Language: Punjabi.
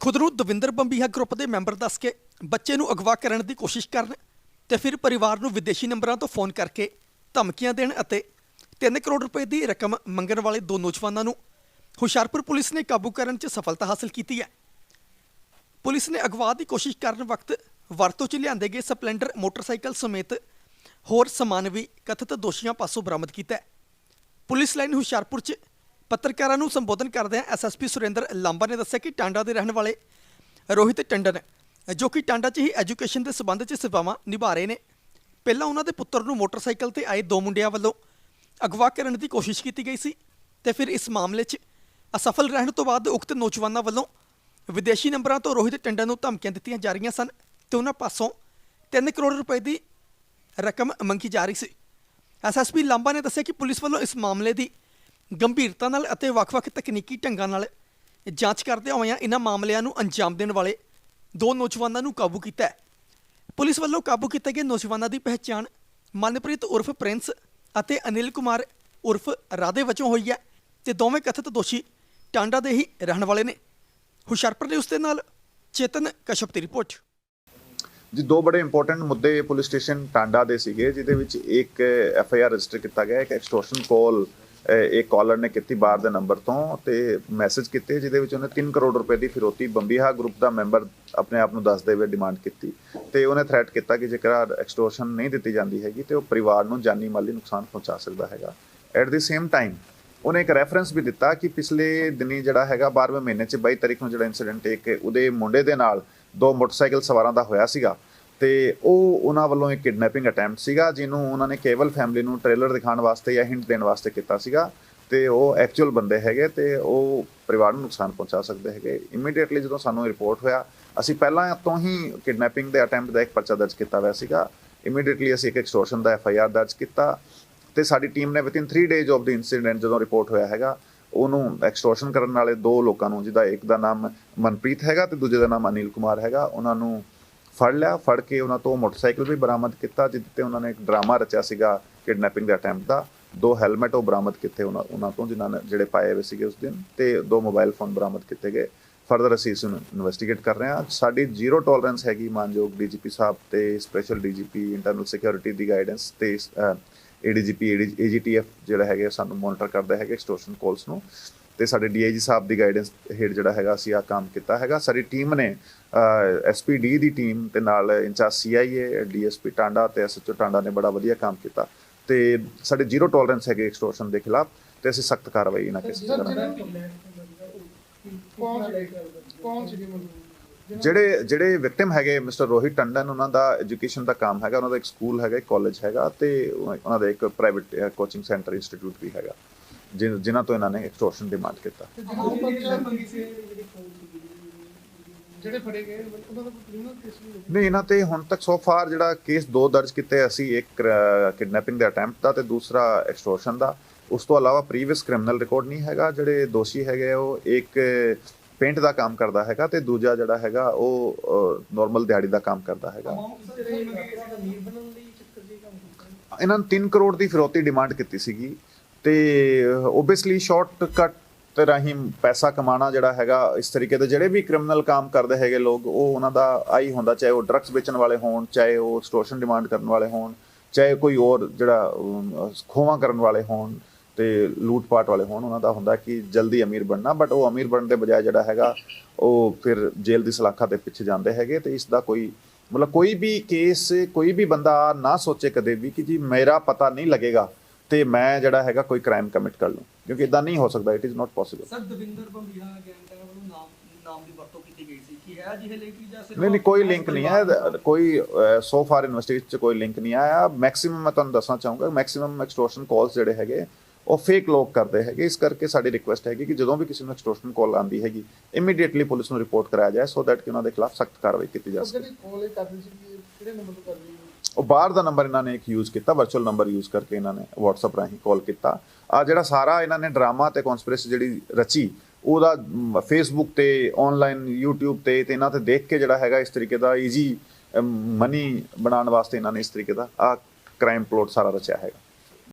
ਖੁਦ ਨੂੰ ਦਵਿੰਦਰ ਬੰਬੀਹਾ ਗਰੁੱਪ ਦੇ ਮੈਂਬਰ ਦੱਸ ਕੇ ਬੱਚੇ ਨੂੰ ਅਗਵਾ ਕਰਨ ਦੀ ਕੋਸ਼ਿਸ਼ ਕਰਨ ਤੇ ਫਿਰ ਪਰਿਵਾਰ ਨੂੰ ਵਿਦੇਸ਼ੀ ਨੰਬਰਾਂ ਤੋਂ ਫੋਨ ਕਰਕੇ ਧਮਕੀਆਂ ਦੇਣ ਅਤੇ 3 ਕਰੋੜ ਰੁਪਏ ਦੀ ਰਕਮ ਮੰਗਣ ਵਾਲੇ ਦੋ ਨੌਜਵਾਨਾਂ ਨੂੰ ਹੁਸ਼ਿਆਰਪੁਰ ਪੁਲਿਸ ਨੇ ਕਾਬੂ ਕਰਨ 'ਚ ਸਫਲਤਾ ਹਾਸਲ ਕੀਤੀ ਹੈ। ਪੁਲਿਸ ਨੇ ਅਗਵਾ ਦੀ ਕੋਸ਼ਿਸ਼ ਕਰਨ ਵਕਤ ਵਰਤੋਂ 'ਚ ਲਿਆਂਦੇ ਗਏ ਸਪਲੈਂਡਰ, ਮੋਟਰਸਾਈਕਲ ਸਮੇਤ ਹੋਰ ਸਮਾਨ ਵੀ ਕਥਿਤ ਦੋਸ਼ੀਆਂ ਪਾਸੋਂ ਬਰਾਮਦ ਕੀਤਾ ਹੈ। ਪੁਲਿਸ ਲਾਈਨ ਹੁਸ਼ਿਆਰਪੁਰ 'ਚ ਪੱਤਰਕਾਰਾਂ ਨੂੰ ਸੰਬੋਧਨ ਕਰਦਿਆਂ ਐਸਐਸਪੀ ਸੁਰਿੰਦਰ ਲਾਂਬਾ ਨੇ ਦੱਸਿਆ ਕਿ ਟਾਂਡਾ ਦੇ ਰਹਿਣ ਵਾਲੇ ਰੋਹਿਤ ਟੰਡਨ, ਜੋ ਕਿ ਟਾਂਡਾ 'ਚ ਹੀ ਐਜੂਕੇਸ਼ਨ ਦੇ ਸਬੰਧ 'ਚ ਸੇਵਾਵਾਂ ਨਿਭਾ ਰਹੇ ਨੇ, ਪਹਿਲਾਂ ਉਹਨਾਂ ਦੇ ਪੁੱਤਰ ਨੂੰ ਮੋਟਰਸਾਈਕਲ ਤੇ ਆਏ ਦੋ ਮੁੰਡਿਆਂ ਵੱਲੋਂ ਅਗਵਾ ਕਰਨ ਦੀ ਕੋਸ਼ਿਸ਼ ਕੀਤੀ ਗਈ ਸੀ ਤੇ ਫਿਰ ਇਸ ਮਾਮਲੇ 'ਚ ਅਸਫਲ ਰਹਿਣ ਤੋਂ ਬਾਅਦ ਉਕਤ ਨੌਜਵਾਨਾਂ ਵੱਲੋਂ ਵਿਦੇਸ਼ੀ ਨੰਬਰਾਂ ਤੋਂ ਰੋਹਿਤ ਟੰਡਨ ਨੂੰ ਧਮਕੀਆਂ ਦਿੱਤੀਆਂ ਜਾ ਰਹੀਆਂ ਸਨ ਤੇ ਉਹਨਾਂ ਪਾਸੋਂ 3 ਕਰੋੜ ਰੁਪਏ ਦੀ ਰਕਮ ਮੰਗੀ ਜਾ ਰਹੀ ਸੀ। ਐਸਐਸਪੀ ਲਾਂਬਾ ਨੇ ਦੱਸਿਆ ਕਿ ਪੁਲਿਸ ਵੱਲੋਂ ਇਸ ਮਾਮਲੇ ਦੀ ਗੰਭੀਰਤਾ ਨਾਲ ਅਤੇ ਵੱਖ-ਵੱਖ ਤਕਨੀਕੀ ਢੰਗਾਂ ਨਾਲ ਜਾਂਚ ਕਰਦਿਆਂ ਹੋਇਆਂ ਇਹਨਾਂ ਮਾਮਲਿਆਂ ਨੂੰ ਅੰਜਾਮ ਦੇਣ ਵਾਲੇ ਦੋ ਨੌਜਵਾਨਾਂ ਨੂੰ ਕਾਬੂ ਕੀਤਾ ਹੈ। ਪੁਲਿਸ ਵੱਲੋਂ ਕਾਬੂ ਕੀਤੇ ਗਏ ਨੌਜਵਾਨਾਂ ਦੀ ਪਹਿਚਾਣ ਮਨਪ੍ਰੀਤ ਉਰਫ ਪ੍ਰਿੰਸ ਅਤੇ ਅਨਿਲ ਕੁਮਾਰ ਉਰਫ ਰਾਧੇ ਵਜੋਂ ਹੋਈ ਹੈ ਤੇ ਦੋਵੇਂ ਕਥਿਤ ਦੋਸ਼ੀ ਟਾਂਡਾ ਦੇ ਹੀ ਰਹਿਣ ਵਾਲੇ ਨੇ। ਹੁਸ਼ਿਆਰਪੁਰ ਨਿਊਜ਼ ਦੇ ਨਾਲ ਚੇਤਨ ਕਸ਼ਪ ਦੀ ਰਿਪੋਰਟ। ਜੀ, ਦੋ ਬੜੇ ਇੰਪੋਰਟੈਂਟ ਮੁੱਦੇ ਪੁਲਿਸ ਸਟੇਸ਼ਨ ਟਾਂਡਾ ਦੇ ਸੀਗੇ, ਜਿਹਦੇ ਵਿੱਚ ਇੱਕ ਐਫ ਆਈ ਆਰ ਰਜਿਸਟਰ ਕੀਤਾ ਗਿਆ, ਇੱਕ ਐਕਸਟੋਰਸ਼ਨ ਕਾਲ ਇਹ ਕਾਲਰ ਨੇ ਕੀਤੀ ਬਾਹਰ ਦੇ ਨੰਬਰ ਤੋਂ ਤੇ ਮੈਸੇਜ ਕੀਤੇ ਜਿਹਦੇ ਵਿੱਚ ਉਹਨੇ 3 ਕਰੋੜ ਰੁਪਏ ਦੀ ਫਿਰੋਤੀ ਬੰਬੀਹਾ ਗਰੁੱਪ ਦਾ ਮੈਂਬਰ ਆਪਣੇ ਆਪ ਨੂੰ ਦੱਸਦੇ ਹੋਏ ਡਿਮਾਂਡ ਕੀਤੀ ਤੇ ਉਹਨੇ ਥ੍ਰੈਟ ਕੀਤਾ ਕਿ ਜੇਕਰ ਐਕਸਟੋਰਸ਼ਨ ਨਹੀਂ ਦਿੱਤੀ ਜਾਂਦੀ ਹੈਗੀ ਤੇ ਉਹ ਪਰਿਵਾਰ ਨੂੰ ਜਾਨੀ ਮਾਲੀ ਨੁਕਸਾਨ ਪਹੁੰਚਾ ਸਕਦਾ ਹੈਗਾ। ਐਟ ਦੀ ਸੇਮ ਟਾਈਮ ਉਹਨੇ ਇੱਕ ਰੈਫਰੈਂਸ ਵੀ ਦਿੱਤਾ ਕਿ ਪਿਛਲੇ ਦਿਨੀ ਜਿਹੜਾ ਹੈਗਾ 12ਵੇਂ ਮਹੀਨੇ 'ਚ 22 ਤਾਰੀਖ ਨੂੰ ਜਿਹੜਾ ਇਨਸੀਡੈਂਟ ਇੱਕ ਉਹਦੇ ਮੁੰਡੇ ਦੇ ਨਾਲ ਦੋ ਮੋਟਰਸਾਈਕਲ ਸਵਾਰਾਂ ਦਾ ਹੋਇਆ ਸੀਗਾ। ਤੇ ਉਹ ਉਹਨਾਂ ਵੱਲੋਂ ਇੱਕ ਕਿਡਨੈਪਿੰਗ ਅਟੈਂਪਟ ਸੀਗਾ, ਜਿਹਨੂੰ ਉਹਨਾਂ ਨੇ ਕੇਵਲ ਫੈਮਿਲੀ ਨੂੰ ਟ੍ਰੇਲਰ ਦਿਖਾਉਣ ਵਾਸਤੇ ਜਾਂ ਹਿੰਟ ਦੇਣ ਵਾਸਤੇ ਕੀਤਾ ਸੀਗਾ ਤੇ ਉਹ ਐਕਚੁਅਲ ਬੰਦੇ ਹੈਗੇ ਤੇ ਉਹ ਪਰਿਵਾਰ ਨੂੰ ਨੁਕਸਾਨ ਪਹੁੰਚਾ ਸਕਦੇ ਹੈਗੇ। ਇਮੀਡੀਏਟਲੀ ਜਦੋਂ ਸਾਨੂੰ ਰਿਪੋਰਟ ਹੋਇਆ, ਅਸੀਂ ਪਹਿਲਾਂ ਤੋਂ ਹੀ ਕਿਡਨੈਪਿੰਗ ਦੇ ਅਟੈਂਪਟ ਦਾ ਇੱਕ ਪਰਚਾ ਦਰਜ ਕੀਤਾ ਹੋਇਆ ਸੀਗਾ। ਇਮੀਡੀਏਟਲੀ ਅਸੀਂ ਇੱਕ ਐਕਸਟੋਰਸ਼ਨ ਦਾ ਐਫ ਆਈ ਆਰ ਦਰਜ ਕੀਤਾ ਤੇ ਸਾਡੀ ਟੀਮ ਨੇ within 3 days of the incident ਜਦੋਂ ਰਿਪੋਰਟ ਹੋਇਆ ਹੈਗਾ, ਉਹਨੂੰ ਐਕਸਟੋਰਸ਼ਨ ਕਰਨ ਵਾਲੇ ਦੋ ਲੋਕਾਂ ਨੂੰ, ਜਿਹਦਾ ਇੱਕ ਦਾ ਨਾਮ ਮਨਪ੍ਰੀਤ ਹੈਗਾ ਤੇ ਦੂਜੇ ਦਾ ਨਾਮ ਅਨਿਲ ਕੁਮਾਰ ਹੈਗਾ, ਉਹਨਾਂ ਨੂੰ ਫੜ ਲਿਆ, ਫੜ ਕੇ ਉਹਨਾਂ ਤੋਂ ਮੋਟਰਸਾਈਕਲ ਵੀ ਬਰਾਮਦ ਕੀਤਾ, ਜਿਸ ਤੇ ਉਹਨਾਂ ਨੇ ਇੱਕ ਡਰਾਮਾ ਰਚਿਆ ਸੀਗਾ ਕਿਡਨੈਪਿੰਗ ਦੇ ਅਟੈਂਪਟ ਦਾ। ਦੋ ਹੈਲਮਟ ਉਹ ਬਰਾਮਦ ਕੀਤੇ ਉਹਨਾਂ ਉਹਨਾਂ ਤੋਂ, ਜਿਨ੍ਹਾਂ ਨੇ, ਜਿਹੜੇ ਪਾਏ ਹੋਏ ਸੀਗੇ ਉਸ ਦਿਨ, ਤੇ ਦੋ ਮੋਬਾਈਲ ਫੋਨ ਬਰਾਮਦ ਕੀਤੇ ਗਏ। ਫਰਦਰ ਅਸੀਂ ਇਸ ਨੂੰ ਇਨਵੈਸਟੀਗੇਟ ਕਰ ਰਹੇ ਹਾਂ। ਸਾਡੀ ਜ਼ੀਰੋ ਟੋਲਰੈਂਸ ਹੈਗੀ ਮਾਨਯੋਗ ਡੀਜੀਪੀ ਸਾਹਿਬ ਤੇ ਸਪੈਸ਼ਲ ਡੀਜੀਪੀ ਇੰਟਰਨਲ ਸਿਕਿਉਰਿਟੀ ਦੀ ਗਾਈਡੈਂਸ ਤੇ ਏਡੀਜੀਪੀ ਏਜੀਟੀਐਫ ਜਿਹੜਾ ਹੈਗੇ ਸਾਨੂੰ ਮੋਨੀਟਰ ਕਰਦਾ ਹੈਗੇ ਐਕਸਟੋਰਸ਼ਨ ਕਾਲਸ ਨੂੰ। ਤੇ ਸਾਡੇ ਡੀਆਈਜੀ ਸਾਹਿਬ ਦੀ ਗਾਈਡੈਂਸ ਹੇਠ ਜਿਹੜਾ ਹੈਗਾ ਅਸੀਂ ਆ ਕੰਮ ਕੀਤਾ ਹੈਗਾ। ਸਾਡੀ ਟੀਮ ਨੇ ਐਸਪੀਡੀ ਦੀ ਟੀਮ ਤੇ ਨਾਲ ਇੰਚਾਰਜ ਸੀਆਈਏ ਡੀਐਸਪੀ ਟਾਂਡਾ ਤੇ ਐਸਐਚਓ ਟਾਂਡਾ ਨੇ ਬੜਾ ਵਧੀਆ ਕੰਮ ਕੀਤਾ। ਤੇ ਸਾਡੇ ਜ਼ੀਰੋ ਟੋਲਰੈਂਸ ਹੈਗੇ ਐਕਸਟੋਰਸ਼ਨ ਦੇ ਖਿਲਾਫ ਤੇ ਅਸੀਂ ਸਖਤ ਕਾਰਵਾਈ ਇਹਨਾਂ ਕੇਸਾਂ ਕਰਾਂਗੇ। ਕੌਣ ਸੀ ਜਿਹੜੇ ਜਿਹੜੇ ਵਿਕਟਿਮ ਹੈਗੇ ਮਿਸਟਰ ਰੋਹਿਤ ਟੰਡਨ ਉਹਨਾਂ ਦਾ ਐਜੂਕੇਸ਼ਨ ਦਾ ਕੰਮ ਹੈਗਾ ਉਹਨਾਂ ਦਾ ਇੱਕ ਸਕੂਲ ਹੈਗਾ ਇੱਕ ਕਾਲਜ ਹੈਗਾ ਤੇ ਉਹਨਾਂ ਦਾ ਇੱਕ ਪ੍ਰਾਈਵੇਟ ਕੋਚਿੰਗ ਸੈਂਟਰ ਇੰਸਟੀਚਿਊਟ ਵੀ ਹੈਗਾ। ਜਿਨ- ਜਿਨ੍ਹਾਂ ਤੋਂ ਇਹਨਾਂ ਨੇ ਐਕਸਟੋਰਸ਼ਨ ਡਿਮਾਂਡ ਕੀਤਾ। ਜਦੋਂ ਪਰਚਾ ਮੰਗੀ ਸੀ ਜਿਹੜੇ ਫੜੇ ਗਏ ਉਹਨਾਂ ਦਾ ਕੋਈ ਕ੍ਰਿਮੀਨਲ ਕੇਸ ਵੀ ਹੋਵੇ ਨਹੀਂ ਇਹਨਾਂ ਤੇ ਹੁਣ ਤੱਕ ਸੋ ਫਾਰ ਜਿਹੜਾ ਕੇਸ ਦੋ ਦਰਜ ਕੀਤੇ ਅਸੀਂ ਇੱਕ ਕਿਡਨੈਪਿੰਗ ਦਾ ਅਟੈਂਪਟ ਦਾ ਤੇ ਦੂਸਰਾ ਐਕਸਟੋਰਸ਼ਨ ਦਾ। ਉਸ ਤੋਂ ਇਲਾਵਾ ਪ੍ਰੀਵੀਅਸ ਕ੍ਰਿਮੀਨਲ ਰਿਕਾਰਡ ਨਹੀਂ ਹੈਗਾ ਜਿਹੜੇ ਦੋਸ਼ੀ ਹੈਗੇ ਆ, ਉਹ ਇੱਕ ਪੇਂਟ ਦਾ ਕੰਮ ਕਰਦਾ ਹੈਗਾ ਤੇ ਦੂਜਾ ਜਿਹੜਾ ਹੈਗਾ ਉਹ ਨਾਰਮਲ ਦਿਹਾੜੀ ਦਾ ਕੰਮ ਕਰਦਾ ਹੈਗਾ। ਇਹਨਾਂ ਨੂੰ 3 ਕਰੋੜ ਦੀ ਫਿਰੌਤੀ ਡਿਮਾਂਡ ਕੀਤੀ ਸੀਗੀ। ਤੇ ਓਬਵੀਅਸਲੀ ਸ਼ਾਰਟਕਟ ਰਾਹੀਂ ਪੈਸਾ ਕਮਾਉਣਾ ਜਿਹੜਾ ਹੈਗਾ ਇਸ ਤਰੀਕੇ ਦੇ ਜਿਹੜੇ ਵੀ ਕ੍ਰਿਮੀਨਲ ਕੰਮ ਕਰਦੇ ਹੈਗੇ ਲੋਕ ਉਹ ਉਹਨਾਂ ਦਾ ਆਈ ਹੁੰਦਾ ਚਾਹੇ ਉਹ ਡਰੱਗਸ ਵੇਚਣ ਵਾਲੇ ਹੋਣ ਚਾਹੇ ਉਹ ਸਟੋਸ਼ਨ ਡਿਮਾਂਡ ਕਰਨ ਵਾਲੇ ਹੋਣ ਚਾਹੇ ਕੋਈ ਹੋਰ ਜਿਹੜਾ ਅਮ, ਕਰਨ ਵਾਲੇ ਹੋਣ ਤੇ ਲੂਟ ਪਾਟ ਵਾਲੇ ਹੋਣ ਉਹਨਾਂ ਦਾ ਹੁੰਦਾ ਕਿ ਜਲਦੀ ਅਮੀਰ ਬਣਨਾ ਬਟ ਉਹ ਅਮੀਰ ਬਣਨ ਦੇ ਬਜਾਏ ਜਿਹੜਾ ਹੈਗਾ ਉਹ ਫਿਰ ਜੇਲ੍ਹ ਦੀ ਸਲਾਖਾਂ ਦੇ ਪਿੱਛੇ ਜਾਂਦੇ ਹੈਗੇ ਤੇ ਇਸ ਦਾ ਕੋਈ ਮਤਲਬ ਕੋਈ ਵੀ ਕੇਸ ਕੋਈ ਵੀ ਬੰਦਾ ਨਾ ਸੋਚੇ ਕਦੇ ਵੀ ਕਿ ਜੀ ਮੇਰਾ ਪਤਾ ਨਹੀਂ ਲੱਗੇਗਾ ਤੇ ਮੈਂ ਜਿਹੜਾ ਹੈਗਾ ਕੋਈ ਕ੍ਰਾਈਮ ਕਮਿਟ ਕਰ ਲੂੰ ਕਿਉਂਕਿ ਇਦਾਂ ਨਹੀਂ ਹੋ ਸਕਦਾ it is not possible sir Davinder Bambiha gang ਵੱਲੋਂ ਨਾਮ ਨਾਮ ਦੀ ਵਰਤੋਂ ਕੀਤੀ ਗਈ ਸੀ। ਕੀ ਹੈ ਜਿਹੇ ਲਿੰਕ ਜਾਂ ਸਿਰਫ ਨਹੀਂ ਨਹੀਂ ਕੋਈ ਲਿੰਕ ਨਹੀਂ ਹੈ। ਕੋਈ ਸੋ ਫਾਰ ਇਨਵੈਸਟੀਗੇਸ਼ਨ ਚ ਕੋਈ ਲਿੰਕ ਨਹੀਂ ਆਇਆ। ਮੈਕਸਿਮਮ ਮੈਂ ਤੁਹਾਨੂੰ ਦੱਸਣਾ ਚਾਹੂੰਗਾ ਮੈਕਸਿਮਮ ਐਕਸਟੋਰਸ਼ਨ ਕਾਲਸ ਜਿਹੜੇ ਹੈਗੇ ਉਹ ਫੇਕ ਲੋਕ ਕਰਦੇ ਹੈਗੇ। ਇਸ ਕਰਕੇ ਸਾਡੀ ਰਿਕੁਐਸਟ ਹੈਗੀ ਕਿ ਜਦੋਂ ਵੀ ਕਿਸੇ ਨੂੰ ਐਕਸਟੋਰਸ਼ਨ ਕਾਲ ਆਉਂਦੀ ਹੈਗੀ ਇਮੀਡੀਏਟਲੀ ਪੁਲਿਸ ਨੂੰ ਰਿਪੋਰਟ ਕਰਾਇਆ ਜਾਏ ਸੋ ਦੈਟ ਕਿ ਉਹਨਾਂ ਦੇ ਖਿਲਾਫ ਸਖਤ ਕਾਰਵਾਈ ਕੀਤੀ ਜਾ ਉਹ ਸਕੇ। ਜਿਹੜੀ ਕਾਲ ਕਰਦੀ ਸੀ ਕਿ ਕਿਹੜੇ ਨੰਬਰ ਤੋਂ ਕਰਦੀ ਉਹ ਬਾਹਰ ਦਾ ਨੰਬਰ ਇਹਨਾਂ ਨੇ ਇੱਕ ਯੂਜ਼ ਕੀਤਾ ਵਰਚੁਅਲ ਨੰਬਰ ਯੂਜ਼ ਕਰਕੇ ਇਹਨਾਂ ਨੇ WhatsApp ਰਾਹੀਂ ਕਾਲ ਕੀਤਾ। ਆ ਜਿਹੜਾ ਸਾਰਾ ਇਹਨਾਂ ਨੇ ਡਰਾਮਾ ਤੇ ਕਨਸਪੀਰੇਸੀ ਜਿਹੜੀ ਰਚੀ, ਉਹਦਾ ਫੇਸਬੁੱਕ ਤੇ ਆਨਲਾਈਨ YouTube ਤੇ ਤੇ ਇਹਨਾਂ ਤੇ ਦੇਖ ਕੇ ਜਿਹੜਾ ਹੈਗਾ ਇਸ ਤਰੀਕੇ ਦਾ ਈਜ਼ੀ ਮਨੀ ਬਣਾਉਣ ਵਾਸਤੇ ਇਹਨਾਂ ਨੇ ਇਸ ਤਰੀਕੇ ਦਾ ਆ ਕ੍ਰਾਈਮ ਪਲੋਟ ਸਾਰਾ ਰਚਿਆ ਹੈਗਾ।